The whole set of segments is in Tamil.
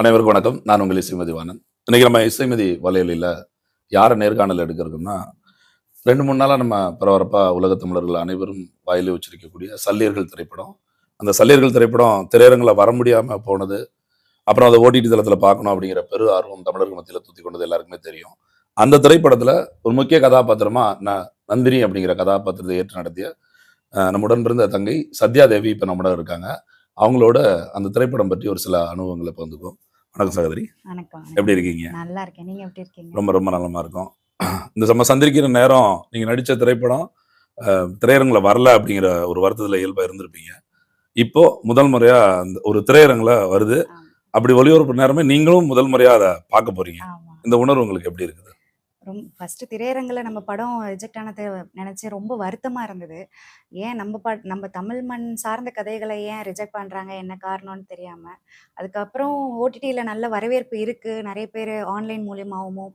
அனைவருக்கும் வணக்கம். நான் உங்கள் இசைமதி வாணன். இன்னைக்கு நம்ம இசைமதி வலையொலியில் யாரை நேர்காணல் எடுக்கிறோம்னா ரெண்டு மூணு நாளாக நம்ம பரபரப்பாக உலக தமிழர்கள் அனைவரும் வாயிலே வச்சிருக்கக்கூடிய சல்லியர்கள் திரைப்படம். அந்த சல்லியர்கள் திரைப்படம் திரையரங்கில் வர முடியாமல் போனது அப்புறம் அதை ஓடிடி தளத்தில் பார்க்கணும் அப்படிங்கிற பெரு ஆர்வம் தமிழர்கள் மத்தியில் தூத்தி கொண்டது எல்லாருக்குமே தெரியும். அந்த திரைப்படத்தில் ஒரு முக்கிய கதாபாத்திரமா நான் நந்தினி அப்படிங்கிற கதாபாத்திரத்தை ஏற்று நடத்திய நம்முடன் பிறந்த தங்கை சத்யா தேவி இப்போ நம்முடன் இருக்காங்க. அவங்களோட அந்த திரைப்படம் பற்றி ஒரு சில அனுபவங்களை பகிர்ந்துக்குவோம். வணக்கம் சகோதரி. வணக்கம். எப்படி இருக்கீங்க? நல்லா இருக்கேன். நீங்க எப்படி இருக்கீங்க? ரொம்ப ரொம்ப நலமா இருக்கும். இந்த நம்ம சந்திரிக்கிற நேரம் நீங்க நடிச்ச திரைப்படம் திரையரங்குல வரல அப்படிங்கிற ஒரு வருத்தத்துல இயல்பா இருந்திருப்பீங்க. இப்போ முதல் முறையா ஒரு திரையரங்குல வருது. அப்படி ஒளிபரப்பு நேரமே நீங்களும் முதல் முறையா அதை பார்க்க போறீங்க. இந்த உணர்வு உங்களுக்கு எப்படி இருக்குது? ரொம்ப ஃபஸ்ட்டு திரையரங்கில் நம்ம படம் ரிஜெக்ட் ஆனதை நினச்சி ரொம்ப வருத்தமாக இருந்தது. ஏன் நம்ம பா நம்ம தமிழ் மண் சார்ந்த கதைகளை ஏன் ரிஜெக்ட் பண்ணுறாங்க என்ன காரணம்னு தெரியாமல் அதுக்கப்புறம் ஓடிடியில் நல்ல வரவேற்பு இருக்குது நிறைய பேர் ஆன்லைன் மூலியமாகவும்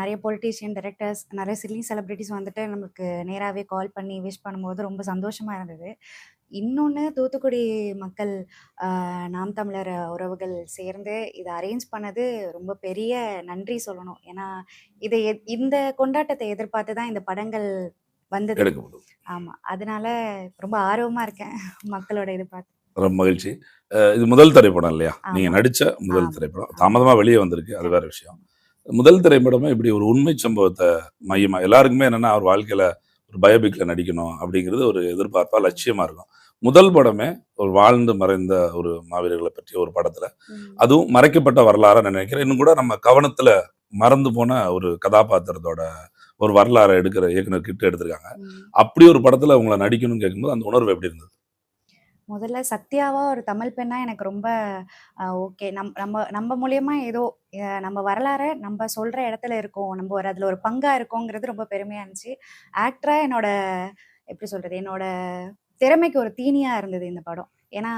நிறைய பொலிட்டீஷியன் டைரக்டர்ஸ் நிறைய சில்லி செலிபிரிட்டிஸ் வந்துட்டு நமக்கு நேராகவே கால் பண்ணி விஷ் பண்ணும்போது ரொம்ப சந்தோஷமாக இருந்தது. இன்னொன்று தூத்துக்குடி மக்கள் நாம் தமிழர் உறவுகள் சேர்ந்து இதை அரேஞ்ச் பண்ணது ரொம்ப பெரிய நன்றி சொல்லணும். ஏன்னா இதை எ- இந்த கொண்டாட்டத்தை எதிர்பார்த்து தான் இந்த படங்கள் வந்தது. எடுக்கப்படும் ஆமா. அதனால ரொம்ப ஆர்வமா இருக்கேன் மக்களோட இது பார்த்து ரொம்ப மகிழ்ச்சி. இது முதல் திரைப்படம் இல்லையா? நீங்க ஆமா. நடிச்ச முதல் ஆமா. திரைப்படம். தாமதமா வெளியே வந்திருக்கு. அது வேற விஷயம். முதல் திரைப்படமே இப்படி ஒரு உண்மை சம்பவத்தை மையமா எல்லாருக்குமே என்னன்னா அவர் வாழ்க்கையில ஒரு பயோபிக்ல நடிக்கணும் அப்படிங்கிறது ஒரு எதிர்பார்ப்பா லட்சியமா இருக்கும். முதல் படமே ஒரு வாழ்ந்து மறைந்த ஒரு மாவீரர்களை பற்றிய ஒரு படத்துல. அதுவும் மறைக்கப்பட்ட வரலாறா நான் நினைக்கிறேன். இன்னும் கூட நம்ம கவனத்துல மறந்து போன ஒரு கதாபாத்திரத்தோட ஒரு வரலாறை எடுக்கிற இயக்குனர் கிட்ட எடுத்திருக்காங்க. அப்படி ஒரு படத்துல உங்களை நடிக்கணும்னு கேட்கும்போது அந்த உணர்வு எப்படி இருந்தது? முதல்ல சத்யாவா ஒரு தமிழ் பெண்ணா எனக்கு ரொம்ப ஓகே. நம் நம்ம நம்ம மூலியமா ஏதோ நம்ம வரலாறை நம்ம சொல்ற இடத்துல இருக்கோம். நம்ம ஒரு அதுல ஒரு பங்கா இருக்கோங்கிறது ரொம்ப பெருமையா இருந்துச்சு. ஆக்டரா என்னோட எப்படி சொல்றது என்னோட திறமைக்கு ஒரு தீனியா இருந்தது இந்த படம். ஏன்னா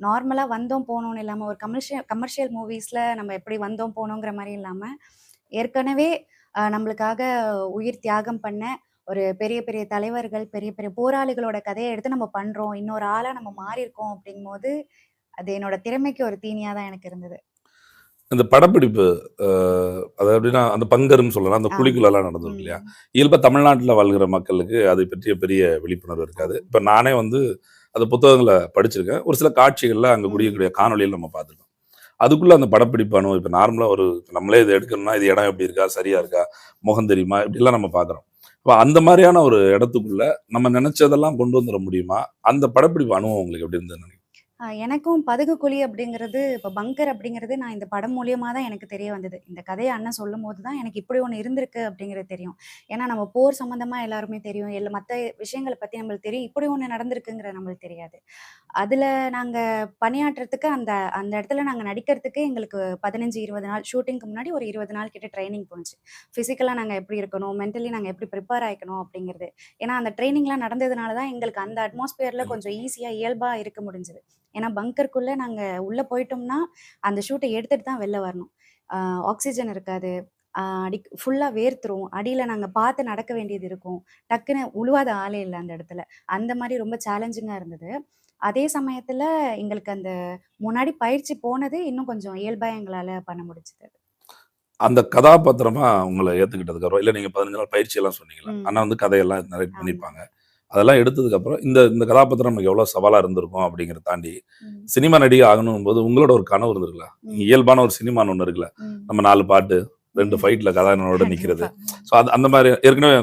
நார்மலாக வந்தோம் போனோம்னு இல்லாமல் ஒரு கமர்ஷியல் கமர்ஷியல் மூவிஸில் நம்ம எப்படி வந்தோம் போனோங்கிற மாதிரி இல்லாமல் ஏற்கனவே நம்மளுக்காக உயிர் தியாகம் பண்ண ஒரு பெரிய பெரிய தலைவர்கள் பெரிய பெரிய போராளிகளோட கதையை எடுத்து நம்ம பண்றோம். இன்னொரு ஆளா நம்ம மாறி இருக்கோம் அப்படிங்கும்போது அது என்னோட திறமைக்கு ஒரு தீனியா தான் எனக்கு இருந்தது. இந்த படப்பிடிப்பு அது எப்படின்னா அந்த பங்கருன்னு சொல்லலாம். அந்த. குழிக்குள்ளெல்லாம் நடந்திருக்கு இல்லையா? ம். இயல்பா தமிழ்நாட்டில் வாழ்கிற மக்களுக்கு அதை பற்றிய பெரிய விழிப்புணர்வு இருக்காது. இப்போ நானே வந்து அந்த புத்தகங்களை படிச்சிருக்கேன். ஒரு சில காட்சிகளில் அங்கே ம். குடிக்கக்கூடிய காணொலியில் நம்ம பார்த்துருக்கோம். அதுக்குள்ள அந்த படப்பிடிப்பு அனுபவம் இப்போ நார்மலாக ஒரு நம்மளே இதை எடுக்கணும்னா இது இடம் எப்படி இருக்கா? சரியா இருக்கா? முகம் தெரியுமா? இப்படிலாம் நம்ம பார்க்குறோம். இப்போ அந்த மாதிரியான ஒரு இடத்துக்குள்ள நம்ம நினைச்சதெல்லாம் கொண்டு வந்துட முடியுமா? அந்த படப்பிடிப்பு அனுபவம் உங்களுக்கு எப்படி இருந்தது எனக்கும் பதுகு குழி அப்படிங்கிறது இப்போ பங்கர் அப்படிங்கிறது நான் இந்த படம் மூலியமா தான் எனக்கு தெரிய வந்தது. இந்த கதையை அண்ணன் சொல்லும் போது தான் எனக்கு இப்படி ஒன்று இருந்திருக்கு அப்படிங்கிறது தெரியும். ஏன்னா நம்ம போர் சம்பந்தமா எல்லாருமே தெரியும். இல்லை மற்ற விஷயங்களை பத்தி நம்மளுக்கு தெரியும். இப்படி ஒன்று நடந்திருக்குங்கிற நம்மளுக்கு தெரியாது. அதுல நாங்க பணியாற்றுறதுக்கு அந்த அந்த இடத்துல நாங்க நடிக்கிறதுக்கு எங்களுக்கு பதினஞ்சு இருபது நாள் ஷூட்டிங்க்கு முன்னாடி ஒரு இருபது நாள் கிட்ட ட்ரைனிங் போணுச்சு. ஃபிசிக்கலாக நாங்கள் எப்படி இருக்கணும்? மென்டலி நாங்கள் எப்படி ப்ரிப்பேர் ஆயிக்கணும் அப்படிங்கிறது. ஏன்னா அந்த ட்ரைனிங்லாம் நடந்ததுனால தான் எங்களுக்கு அந்த அட்மாஸ்பியரில் கொஞ்சம் ஈஸியாக இயல்பாக இருக்க முடிஞ்சது. ஏன்னா பங்கருக்குள்ளே நாங்கள் உள்ளே போயிட்டோம்னா அந்த ஷூட்டை எடுத்துட்டு தான் வெளில வரணும். ஆக்சிஜன் இருக்காது. அடி ஃபுல்லாக வேர்த்துரும். அடியில் நாங்கள் பார்த்து நடக்க வேண்டியது இருக்கும். டக்குன்னு உழுவாத ஆளே இல்லை அந்த இடத்துல. அந்த மாதிரி ரொம்ப சேலஞ்சிங்காக இருந்தது. அதே சமயத்தில் எங்களுக்கு அந்த முன்னாடி பயிற்சி போனது இன்னும் கொஞ்சம் இயல்பாக எங்களால் பண்ண முடிஞ்சது அந்த கதாபாத்திரமா உங்களை ஏத்துக்கிட்டதுக்கு அப்புறம் இல்ல நீங்க பதினஞ்சு நாள் பயிற்சி எல்லாம் சொன்னீங்களா. ஆனா வந்து கதையெல்லாம் நிறைய. பண்ணிருப்பாங்க அதெல்லாம் எடுத்ததுக்கு அப்புறம் இந்த இந்த கதாபாத்திரம் நமக்கு எவ்வளவு சவாலா இருந்திருக்கும் அப்படிங்கறத தாண்டி. சினிமா நடிகை ஆகணும் போது உங்களோட ஒரு கனவு இருந்திருக்குல்ல. இயல்பான ஒரு சினிமான்னு ஒண்ணு இருக்குல்ல. நம்ம நாலு பாட்டு ரெண்டு. ஃபைட்ல கதாநாயகனோட நிக்கிறது கண்டிப்பா. ஸோ அது அந்த மாதிரி ஏற்கனவே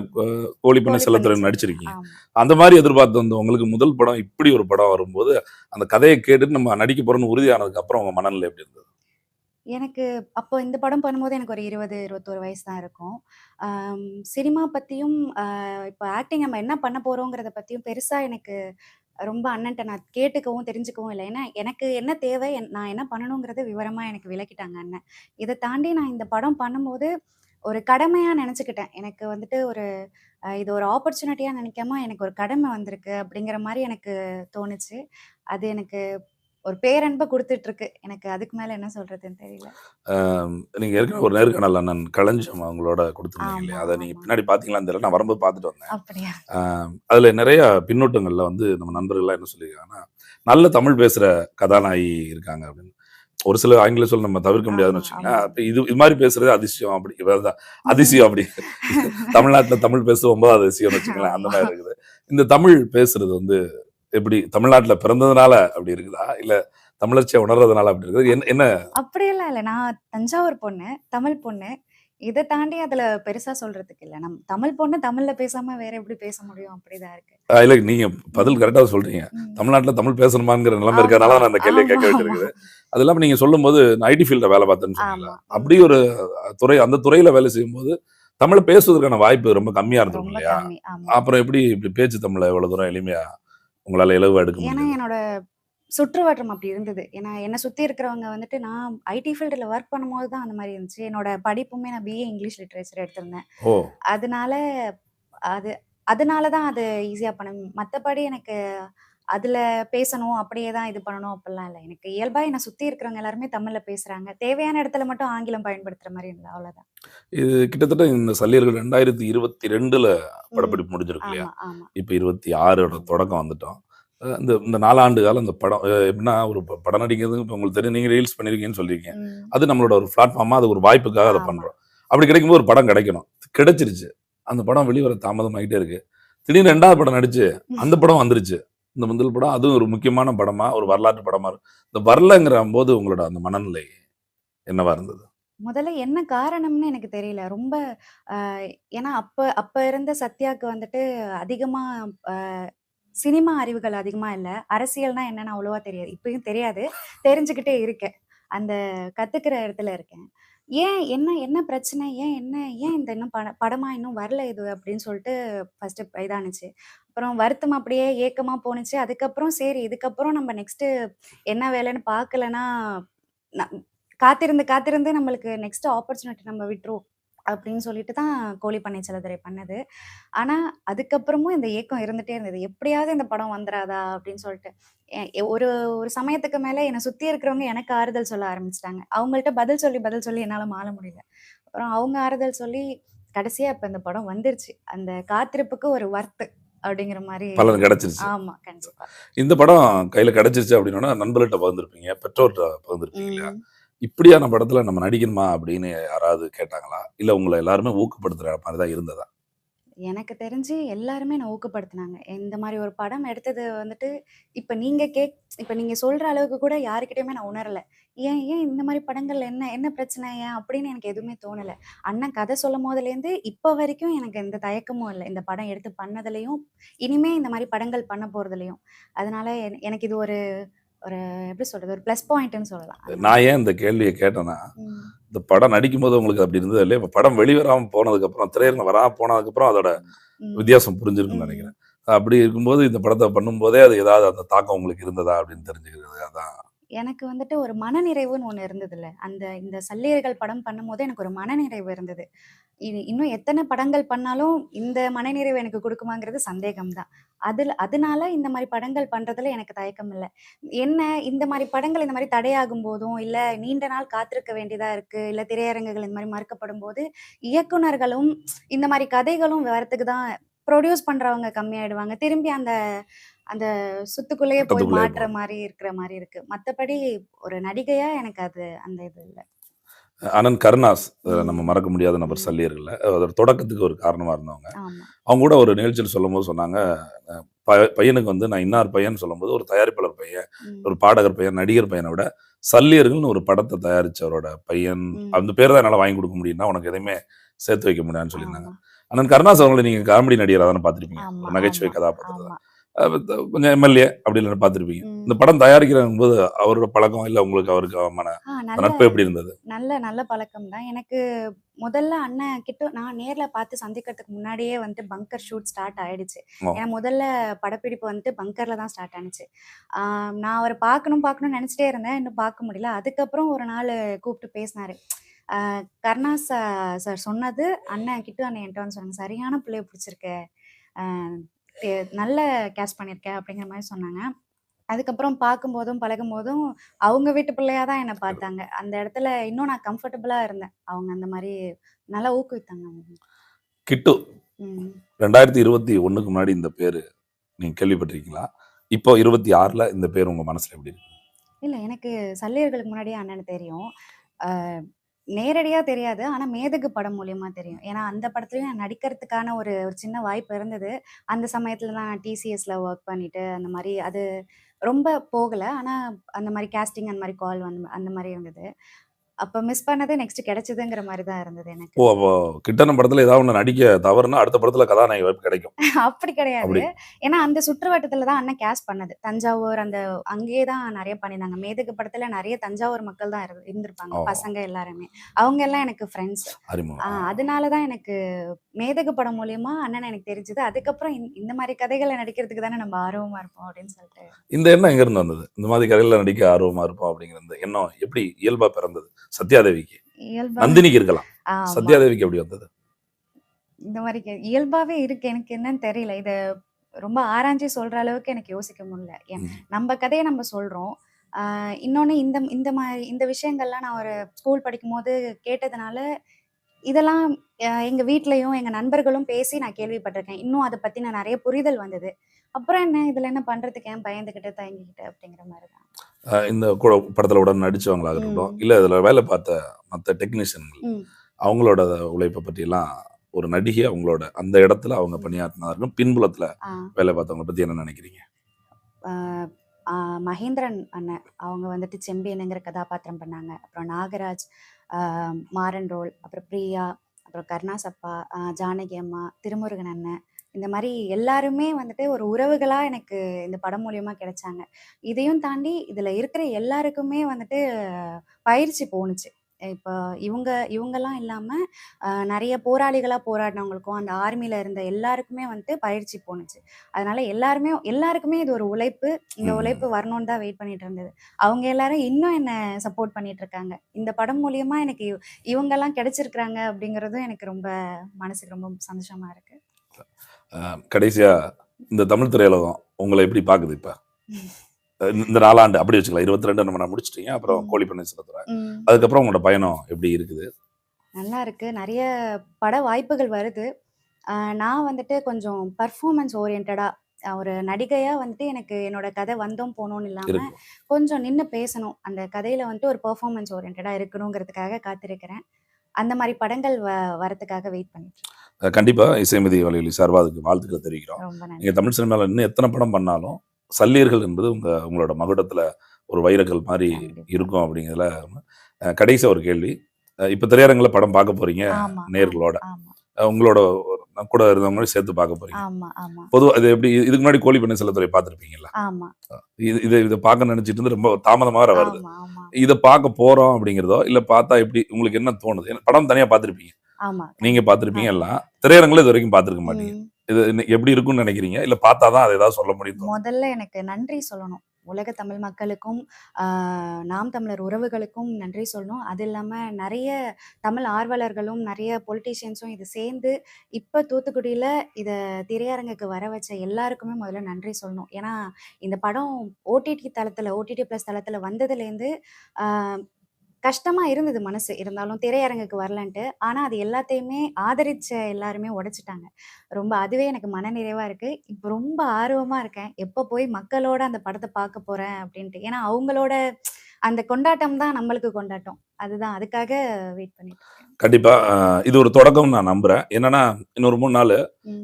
கோழிப்பண்ணை கோழி செல்லத்துறை பண்ணி நடிச்சிருக்கீங்க. அந்த மாதிரி எதிர்பார்த்து வந்து உங்களுக்கு முதல் படம் இப்படி ஒரு படம் வரும்போது அந்த கதையை கேட்டுட்டு நம்ம நடிக்க போறோம்னு உறுதியானதுக்கு அப்புறம் உங்க மனநிலை எப்படி இருந்தது எனக்கு அப்போ இந்த படம் பண்ணும்போது எனக்கு ஒரு இருபது இருபத்தோரு வயசு தான் இருக்கும். சினிமா பற்றியும் இப்போ ஆக்டிங் நம்ம என்ன பண்ண போகிறோங்கிறத பற்றியும் பெருசாக எனக்கு ரொம்ப அண்ணன்ட்ட நான் கேட்டுக்கவும் தெரிஞ்சுக்கவும் இல்லை. ஏன்னா எனக்கு என்ன தேவை என்- நான் என்ன பண்ணணுங்கிறத விவரமாக எனக்கு விளக்கிட்டாங்க அண்ணன். இதை தாண்டி நான் இந்த படம் பண்ணும்போது ஒரு கடமையாக நினச்சிக்கிட்டேன். எனக்கு வந்துட்டு ஒரு இது ஒரு ஆப்பர்ச்சுனிட்டியாக நினைக்காம எனக்கு ஒரு கடமை வந்திருக்கு அப்படிங்கிற மாதிரி எனக்கு தோணுச்சு. அது எனக்கு ஒரு பேரன்பை கொடுத்துட்டு இருக்கு எனக்கு அதுக்கு மேல என்ன சொல்றதுன்னு தெரியல. நீங்க ஏற்கனவே ஒரு நேர்காணல் அண்ணன் களஞ்சியம் அவங்களோட கொடுத்துருந்தீங்க இல்லையா? அதை நீங்க. பின்னாடி பாத்தீங்களான்னு தெரியல நான் வரும்போது பார்த்துட்டு வந்தேன். அதுல நிறைய பின்னூட்டங்கள்ல வந்து நம்ம நண்பர்கள்லாம் என்ன சொல்லியிருக்காங்கன்னா நல்ல தமிழ் பேசுற கதாநாயகி இருக்காங்க அப்படின்னு. ஒரு சில ஆங்கில சொல் நம்ம தவிர்க்க முடியாதுன்னு. அப்ப இது இது மாதிரி பேசுறது அதிசயம் அப்படி இவ்வளவுதான் அதிசயம் அப்படி. தமிழ்நாட்டுல தமிழ் பேசுவோம் போது அதிசயம்னு வச்சுக்கோங்களேன். அந்த மாதிரி இருக்குது. இந்த தமிழ் பேசுறது வந்து எப்படி தமிழ்நாட்டுல பிறந்ததுனால அப்படி இருக்குதா? இல்ல தமிழர்ச்சியை உணர்றதுனால அப்படி இருக்குது? என்ன என்ன? அப்படியெல்லாம் இல்ல. நான் தஞ்சாவூர் பொண்ணு தமிழ் பொண்ணு. இதை தாண்டி அதுல பெருசா சொல்றதுக்கு இல்ல. நம்ம தமிழ் பொண்ணு தமிழ்ல பேசாம வேற எப்படி பேச முடியும்? அப்படிதான் இருக்கு. இல்ல நீங்க பதில் கரெக்டா சொல்றீங்க. தமிழ்நாட்டுல தமிழ் பேசணுமாங்கிற நிலைமை இருக்கிறதுனால நான் அந்த கேள்வியை கேட்க வச்சிருக்குது அது இல்லாம நீங்க சொல்லும்போது ஐடி ஃபீல்ட வேலை பார்த்தேன்னு சொன்னீங்களா. அப்படி ஒரு துறை அந்த துறையில வேலை செய்யும்போது தமிழை பேசுவதற்கான வாய்ப்பு ரொம்ப கம்மியா இருந்திருக்கும் இல்லையா? அப்புறம் எப்படி இப்படி பேச்சு தமிழை எவ்வளவு தூரம் எளிமையா உங்களால இலகுவா எடுக்க ஏன்னா முடியும் என்னோட சுற்றுவட்டம் அப்படி இருந்தது. ஏன்னா என்னை சுத்தி இருக்கிறவங்க வந்துட்டு நான் ஐடி ஃபீல்டில் ஒர்க் பண்ணும்போது தான் அந்த மாதிரி இருந்துச்சு. என்னோட படிப்புமே நான் பிஏ இங்கிலீஷ் லிட்ரேச்சர் எடுத்திருந்தேன். ஓ. அதனால அது அதனால தான் அது ஈஸியாக பண்ண மற்றபடி எனக்கு அதில் பேசணும் அப்படியே தான் இது பண்ணணும் அப்படிலாம் இல்லை. எனக்கு இயல்பாக என்னை சுற்றி இருக்கிறவங்க எல்லாருமே தமிழில் பேசுகிறாங்க தேவையான இடத்துல மட்டும் ஆங்கிலம் பயன்படுத்துகிற மாதிரி இல்லை அவ்வளோதான் இது கிட்டத்தட்ட இந்த சல்லியர்கள் ரெண்டாயிரத்தி இருபத்தி ரெண்டுல படப்பிடிப்பு முடிஞ்சிருக்கு இல்லையா? இப்ப இருபத்தி ஆறோட தொடக்கம் வந்துட்டோம். இந்த இந்த நாலாண்டு காலம் இந்த படம் எப்படின்னா ஒரு படம் நடிக்கிறது இப்போ உங்களுக்கு தெரியும் நீங்க ரீல்ஸ் பண்ணிருக்கீங்கன்னு சொல்லியிருக்கீங்க அது நம்மளோட ஒரு பிளாட்ஃபார்மா அது ஒரு வாய்ப்புக்காக அதை ஆமா. பண்றோம். அப்படி கிடைக்கும்போது ஒரு படம் கிடைக்கணும். கிடைச்சிருச்சு. அந்த படம் வெளிவர தாமதம் ஆகிட்டே இருக்கு. திடீர்னு ரெண்டாவது படம் நடிச்சு அந்த படம் வந்துருச்சு. இந்த முதல் படம் அதுவும் ஒரு முக்கியமான படமா ஒரு வரலாற்று படமா இருக்கும் இந்த வரலங்கிற போது உங்களோட அந்த மனநிலை என்னவா இருந்தது? முதல்ல என்ன காரணம்னு எனக்கு தெரியல. ரொம்ப ஆஹ், ஏன்னா அப்ப அப்ப இருந்த சத்யாக்கு வந்துட்டு அதிகமா ஆஹ், சினிமா அறிவுகள் அதிகமா இல்ல. அரசியல்னா என்னன்னு அவ்வளவா தெரியாது. இப்பயும் தெரியாது. தெரிஞ்சுக்கிட்டே இருக்கேன். அந்த கத்துக்கிற இடத்துல இருக்கேன். ஏன் என்ன என்ன பிரச்சனை? ஏன் என்ன? ஏன் இந்த இன்னும் பட படமா இன்னும் வரல இது? அப்படின்னு சொல்லிட்டு ஃபர்ஸ்ட் இதானுச்சு. அப்புறம் வருத்தம் அப்படியே ஏக்கமா போணுச்சு அதுக்கப்புறம் சரி இதுக்கப்புறம் நம்ம நெக்ஸ்ட் என்ன வேலைன்னு பார்க்கலன்னா நம் காத்திருந்து காத்திருந்து நம்மளுக்கு நெக்ஸ்ட் ஆப்பர்ச்சுனிட்டி நம்ம விட்டுருவோம். அப்படின்னு சொல்லிட்டு தான் கோழி பண்ணை செலதுரை பண்ணது. ஆனா அதுக்கப்புறமும் இந்த ஏக்கம் இருந்துட்டே இருந்தது. எப்படியாவது இந்த படம் வந்துடாதா அப்படின்னு சொல்லிட்டு. ஒரு ஒரு சமயத்துக்கு மேல என்னை சுத்தி இருக்கிறவங்க எனக்கு ஆறுதல் சொல்ல ஆரம்பிச்சிட்டாங்க. அவங்கள்ட்ட பதில் சொல்லி பதில் சொல்லி என்னால மாற முடியல. அப்புறம் அவங்க ஆறுதல் சொல்லி கடைசியா இப்ப இந்த படம் வந்துருச்சு. அந்த காத்திருப்புக்கு ஒரு வர்த்து அப்படிங்கிற மாதிரி பலன் கிடைச்சிருச்சு. ஆமா கண்டிப்பா. இந்த படம் கையில கிடைச்சிருச்சு அப்படின்னா நண்பர்கள்ட்ட பகிர்ந்துருப்பீங்க பெற்றோர்கிட்ட பகிர்ந்துருப்பீங்க இல்லையா? உம் இப்படியான படத்துல நம்ம நடிக்கணுமா அப்படின்னு யாராவது கேட்டாங்களா? இல்ல உங்களை எல்லாருமே ஊக்கப்படுத்துற மாதிரி தான் இருந்ததா? எனக்கு தெரிஞ்சு எல்லாருமே என்னை ஊக்கப்படுத்தினாங்க. இந்த மாதிரி ஒரு படம் எடுத்தது வந்துட்டு இப்போ நீங்கள் கேக் இப்போ நீங்கள் சொல்கிற அளவுக்கு கூட யாருக்கிட்டையுமே நான் உணரலை. ஏன் ஏன் இந்த மாதிரி படங்கள் என்ன என்ன பிரச்சனை ஏன் அப்படின்னு எனக்கு எதுவுமே தோணலை. அண்ணன் கதை சொல்லும் போதுலேருந்து இப்போ வரைக்கும் எனக்கு எந்த தயக்கமும் இல்லை. இந்த படம் எடுத்து பண்ணதுலேயும் இனிமே இந்த மாதிரி படங்கள் பண்ண போகிறதுலையும் அதனால எனக்கு இது ஒரு ஒரு எப்படி சொல்றது ஒரு ப்ளஸ் பாயிண்ட்னு சொல்லலாம். நான் ஏன் இந்த கேள்வியை கேட்டேன்னா இந்த படம் நடிக்கும்போது உங்களுக்கு அப்படி இருந்தது இல்லையா இப்ப படம் வெளிவராம போனதுக்கு அப்புறம் திரையரங்க வராம போனதுக்கு அப்புறம் அதோட வித்தியாசம் புரிஞ்சிருக்குன்னு. நினைக்கிறேன் அப்படி இருக்கும்போது இந்த படத்தை பண்ணும்போதே அது ஏதாவது அந்த தாக்கம் உங்களுக்கு இருந்ததா அப்படின்னு தெரிஞ்சுக்கிறது அதான் எனக்கு வந்துட்டு ஒரு மனநிறைவுன்னு இருந்தது இருந்ததுல்ல. அந்த இந்த சல்லியர்கள் படம் பண்ணும்போது எனக்கு ஒரு மனநிறைவு இருந்தது. இது இன்னும் எத்தனை படங்கள் பண்ணாலும் இந்த மனநிறைவு எனக்கு கொடுக்குமாங்கிறது சந்தேகம்தான். அதில் அதனால இந்த மாதிரி படங்கள் பண்ணுறதுல எனக்கு தயக்கம் இல்லை. என்ன இந்த மாதிரி படங்கள் இந்த மாதிரி தடையாகும் போதும் இல்லை நீண்ட நாள் காத்திருக்க வேண்டியதாக இருக்குது இல்லை திரையரங்குகள் இந்த மாதிரி மறுக்கப்படும் போது இயக்குனர்களும் இந்த மாதிரி கதைகளும் வரத்துக்கு தான் ப்ரொடியூஸ் பண்றவங்க கம்மியாயிடுவாங்க. திரும்பி அந்த அந்த சுத்துக்குள்ளேயே போய் மாட்டுற மாதிரி இருக்கிற மாதிரி இருக்கு. மத்தபடி ஒரு நடிகையா எனக்கு அது அந்த இது இல்ல. அனந்த் கருணாஸ். நம்ம மறக்க முடியாத நபர் ம். சல்லியர்கள்ல. அதோட தொடக்கத்துக்கு ஒரு காரணமா இருந்தவங்க. அவங்க கூட ஒரு நிகழ்ச்சியில் சொல்லும்போது சொன்னாங்க பையனுக்கு வந்து நான் இன்னார் பையன் சொல்லும்போது ஒரு தயாரிப்பாளர் பையன். ஒரு பாடகர் பையன் நடிகர் பையனை விட சல்லியர்கள்னு ஒரு படத்தை தயாரிச்சவரோட பையன். அந்த பேர் தான் என்னால வாங்கி கொடுக்க முடியும்னா உனக்கு எதையுமே சேர்த்து வைக்க முடியாதுன்னு சொல்லியிருந்தாங்க. அனந்த் கருணாஸ் அவங்களை நீங்க காமெடி நடிகராக தானே பார்த்திருப்பீங்க. நகைச்சுவை த- கொஞ்சம் எம்எல்ஏ அப்படின்னு பார்த்திருப்பீங்க. இந்த படம் தயாரிக்கிற போது அவரோட பழக்கம் இல்ல உங்களுக்கு அவருக்கு அவமான நட்பு எப்படி இருந்தது? நல்ல நல்ல பழக்கம் தான். எனக்கு முதல்ல அண்ணன் கிட்ட நான் நேர்ல பார்த்து சந்திக்கிறதுக்கு முன்னாடியே வந்துட்டு பங்கர் ஷூட் ஸ்டார்ட் ஆயிடுச்சு. ஏன்னா முதல்ல படப்பிடிப்பு வந்துட்டு பங்கர்ல தான் ஸ்டார்ட் ஆனிச்சு. நான் அவரை பார்க்கணும் பார்க்கணும்னு நினைச்சிட்டே இருந்தேன். இன்னும் பார்க்க முடியல. அதுக்கப்புறம் ஒரு நாள் கூப்பிட்டு பேசினாரு. கருணா சார் சொன்னது. அண்ணன் கிட்ட அண்ணன் என்கிட்ட வந்து சொன்னாங்க சரியான பிள்ளைய பிடிச்சிருக்க. நல்ல கேஷ் பண்ணியிருக்க அப்படிங்கிற மாதிரி சொன்னாங்க. அதுக்கப்புறம் பார்க்கும்போதும் பழகும்போதும் அவங்க வீட்டு பிள்ளையா தான் என்னை பார்த்தாங்க. அந்த இடத்துல இன்னும் நான் கம்ஃபர்டபுளா இருந்தேன். அவங்க அந்த மாதிரி நல்லா ஊக்குவித்தாங்க. கிட்டு. ரெண்டாயிரத்தி இருபத்தி ஒண்ணுக்கு முன்னாடி இந்த பேரு நீங்க கேள்விப்பட்டிருக்கீங்களா? இப்போ இருபத்தி ஆறுல இந்த பேர் உங்க மனசுல எப்படி இருக்கு? இல்ல எனக்கு சல்லியர்களுக்கு முன்னாடியே அண்ணன தெரியும். நேரடியாக நேரடியா தெரியாது. ஆனா மேதகு படம் மூலியமா தெரியும். ஏன்னா அந்த படத்துலயும் நான் நடிக்கிறதுக்கான ஒரு ஒரு சின்ன வாய்ப்பு இருந்தது. அந்த சமயத்துல தான் நான் டிசிஎஸ்ல ஒர்க் பண்ணிட்டு அந்த மாதிரி அது ரொம்ப போகல. ஆனா அந்த மாதிரி கேஸ்டிங் அந்த மாதிரி கால் வந்து அந்த மாதிரி இருந்தது. அப்ப மிஸ் பண்ணது நெக்ஸ்ட் கிடைச்சதுங்கிற மாரி தான் இருந்தது எனக்கு. ஓ அப்போ கிட்டன படத்துல ஏதாவது ஒண்ணு நடிக்க தவறுனா அடுத்த படத்துல கதாநாயகி வாய்ப்பு கிடைக்கும் அப்படி கிடையாது. ஏன்னா அந்த சுற்றுவட்டத்துல தான் அண்ணன் கேஸ்ட் பண்ணது. தஞ்சாவூர் அந்த அங்கேயே தான் நெறைய பண்ணியிருந்தாங்க. மேதகு படத்துல நெறைய தஞ்சாவூர் மக்கள் தான் இரு இருந்திருப்பாங்க. பசங்க எல்லாருமே. அவங்க எல்லாம் எனக்கு ஃப்ரெண்ட்ஸ். அதனால தான் எனக்கு மேதகு படம் மூலியமா அண்ணன எனக்கு தெரிஞ்சது. அதுக்கப்புறம் இந் இந்த மாரி கதைகள நடிக்கிறதுக்கு தானே நம்ம ஆர்வமா இருப்போம் அப்படின்னு சொல்லிட்டு. இந்த எண்ணம் எங்க இருந்து வந்தது இந்த மாதிரி கதையில நடிக்க ஆர்வமா இருப்போம் அப்படிங்கிற எண்ணம் எப்படி இயல்பா பிறந்தது சத்யாதேவிக்கு நந்தினிக்கு இருக்கலாம். சத்யாதேவிக்கு எப்படி வந்தது இந்த கே இயல்பாவே இருக்கு. எனக்கு என்னன்னு தெரியல. இத ரொம்ப ஆராய்ஞ்சு சொல்ற அளவுக்கு எனக்கு யோசிக்க முடியல. நம்ம கதைய நம்ம சொல்றோம். இன்னொன்னு இந்த இந்த மாரி இந்த விஷயங்கள்லாம் நான் ஒரு ஸ்கூல் படிக்கும்போது கேட்டதுனால, இதெல்லாம் எங்க வீட்லயும், எங்க நண்பர்களும் பேசி நான் கேள்விப்பட்டிருக்கேன். இன்னும் அத பத்தின நெறைய புரிதல் வந்தது. அப்புறம் என்ன இதுல என்ன பண்றதுக்கு ஏன் பயந்துகிட்டு, தயங்கிக்கிட்டு அப்படிங்கிற மாரி தான். இந்த கூட படத்துல உடன் நடிச்சவங்களாக இருக்கட்டும். இல்ல இதுல வேலை பார்த்த மத்த டெக்னீஷியன்கள். அவங்களோட உழைப்பை பற்றியெல்லாம் ஒரு நடிகை அவங்களோட அந்த இடத்துல அவங்க பணியாற்றினார்கள் பின்புலத்துல ஆ. வேலை பார்த்தவங்க பத்தி என்ன நினைக்கிறீங்க மகேந்திரன் அண்ணன் அவங்க வந்துட்டு செம்பியனுங்கிற கதாபாத்திரம் பண்ணாங்க அப்புறம் நாகராஜ் மாறன் ரோல் அப்புறம் பிரியா அப்புறம் கருணாசப்பா ஜானகி அம்மா திருமுருகன் அண்ணன் இந்த மாதிரி எல்லாருமே வந்துட்டு ஒரு உறவுகளா எனக்கு இந்த படம் மூலியமா கிடைச்சாங்க. இதையும் தாண்டி இதுல இருக்கிற எல்லாருக்குமே வந்துட்டு பயிற்சி போணுச்சு. இப்போ இவங்க இவங்கெல்லாம் இல்லாம ஆஹ் நிறைய போராளிகளா போராடினவங்களுக்கும் அந்த ஆர்மில இருந்த எல்லாருக்குமே வந்துட்டு பயிற்சி போணுச்சு. அதனால எல்லாருமே எல்லாருக்குமே இது ஒரு உழைப்பு. இந்த. உழைப்பு வரணும்னு தான் வெயிட் பண்ணிட்டு இருந்தது. அவங்க எல்லாரும் இன்னும் என்ன சப்போர்ட் பண்ணிட்டு இருக்காங்க. இந்த படம் மூலியமா எனக்கு இவ- இவங்கெல்லாம் கிடைச்சிருக்கிறாங்க அப்படிங்கறதும் எனக்கு ரொம்ப மனசுக்கு ரொம்ப சந்தோஷமா இருக்கு. அஹ் கடைசியா இந்த தமிழ் திரையுலகம் உங்களை எப்படி பாக்குது இப்ப? இந்த நாலாண்டு அப்படி வச்சுக்கலாம். இருபத்தி ரெண்டு நம்ம முடிச்சிட்டீங்க. அப்புறம். கோழி பண்ணை சிலத்துறை ம். அதுக்கப்புறம் உங்களோட பயணம் எப்படி இருக்குது? நல்லா இருக்கு. நிறைய பட வாய்ப்புகள் வருது. நான் வந்துட்டு கொஞ்சம் பர்ஃபார்மன்ஸ் ஓரியன்டா ஒரு நடிகையா வந்துட்டு எனக்கு என்னோட கதை வந்தோம் போனோம்னு இல்லாம கொஞ்சம் நின்று பேசணும். அந்த கதையில வந்துட்டு ஒரு பெர்ஃபார்மன்ஸ் ஓரியன்டா இருக்கணுங்கிறதுக்காக காத்திருக்கிறேன். அந்த மாதிரி படங்கள் வ வரதுக்காக வெயிட் பண்ணிட்டு இருக்கேன். அஹ் கண்டிப்பா இசைமதி வலையொலி சார்பா அதுக்கு வாழ்த்துக்களை தெரிவிக்கிறோம். நீங்க தமிழ் சினிமாவில் இன்னும் எத்தனை படம் பண்ணாலும் சல்லியர்கள் என்பது உங்க உங்களோட மகுடத்துல ஒரு வைரக்கல் மாதிரி. இருக்கும் அப்படிங்கிறதுல அஹ் கடைசியா ஒரு கேள்வி. இப்ப திரையரங்குல படம் பார்க்க போறீங்க நேர்களோட. உங்களோட நான் கூட இருந்தவங்களும் சேர்த்து பார்க்க போறீங்க. ஆமா ஆமா. பொதுவா இது எப்படி இதுக்கு முன்னாடி கோழி பண்ணை செல்லத்துறை பார்த்துருப்பீங்களா? இது இதை இதை பார்க்க நினைச்சிட்டு இருந்து ரொம்ப தாமதமா வேற வருது இதை பார்க்க போறோம் அப்படிங்கிறதோ இல்ல பார்த்தா எப்படி உங்களுக்கு என்ன தோணுது? படம் தனியா பார்த்திருப்பீங்க. நீங்க பார்த்திருப்பீங்க எல்லாம் திரையரங்குல இது வரைக்கும் பார்த்திருக்க மாட்டீங்க. இது எப்படி இருக்கும்னு நினைக்கிறீங்க? இல்ல பார்த்தாதான் அதை ஏதாவது சொல்ல முடியும்? முதல்ல எனக்கு நன்றி சொல்லணும். உலக தமிழ் மக்களுக்கும் நாம் தமிழர் உறவுகளுக்கும் நன்றி சொல்லணும். அது இல்லாமல் நிறைய தமிழ் ஆர்வலர்களும் நிறைய பொலிட்டீஷியன்ஸும் இது சேர்ந்து இப்போ தூத்துக்குடியில் இதை திரையரங்குக்கு வர வச்ச எல்லாருக்குமே முதல்ல நன்றி சொல்லணும். ஏன்னா இந்த படம் ஓடிடி தளத்தில் ஓடிடி ப்ளஸ் தளத்தில் வந்ததுலேருந்து கஷ்டமா இருந்தது மனசு. இருந்தாலும் திரையரங்குக்கு வரலன்ட்டு. ஆனா அது எல்லாத்தையுமே ஆதரிச்ச எல்லாருமே உடைச்சிட்டாங்க. ரொம்ப அதுவே எனக்கு மனநிறைவா இருக்கு. இப்போ ரொம்ப ஆர்வமா இருக்கேன். எப்போ போய் மக்களோட அந்த படத்தை பார்க்க போறேன் அப்படின்ட்டு. ஏன்னா அவங்களோட அந்த கொண்டாட்டம் தான் நம்மளுக்கு கொண்டாட்டம். அதுதான். அதுக்காக வெயிட் பண்ணிட்டு கண்டிப்பா. இது ஒரு தொடக்கம் நான் நம்புறேன். என்னன்னா இன்னொரு மூணு நாள்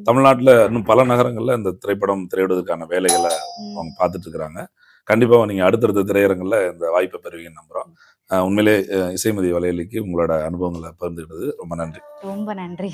தமிழ்நாட்டுல இன்னும் பல நகரங்கள்ல இந்த திரைப்படம் திரையிடுவதற்கான வேலைகளை. அவங்க பார்த்துட்டு இருக்கிறாங்க. கண்டிப்பாக நீங்கள் அடுத்தடுத்த திரையரங்குல இந்த வாய்ப்பை பெறுவீங்கன்னு நம்புகிறோம் உண்மையிலே இசைமதி வலையலிக்கு உங்களோட அனுபவங்களை பகிர்ந்துக்கிட்டது ரொம்ப நன்றி. ரொம்ப நன்றி.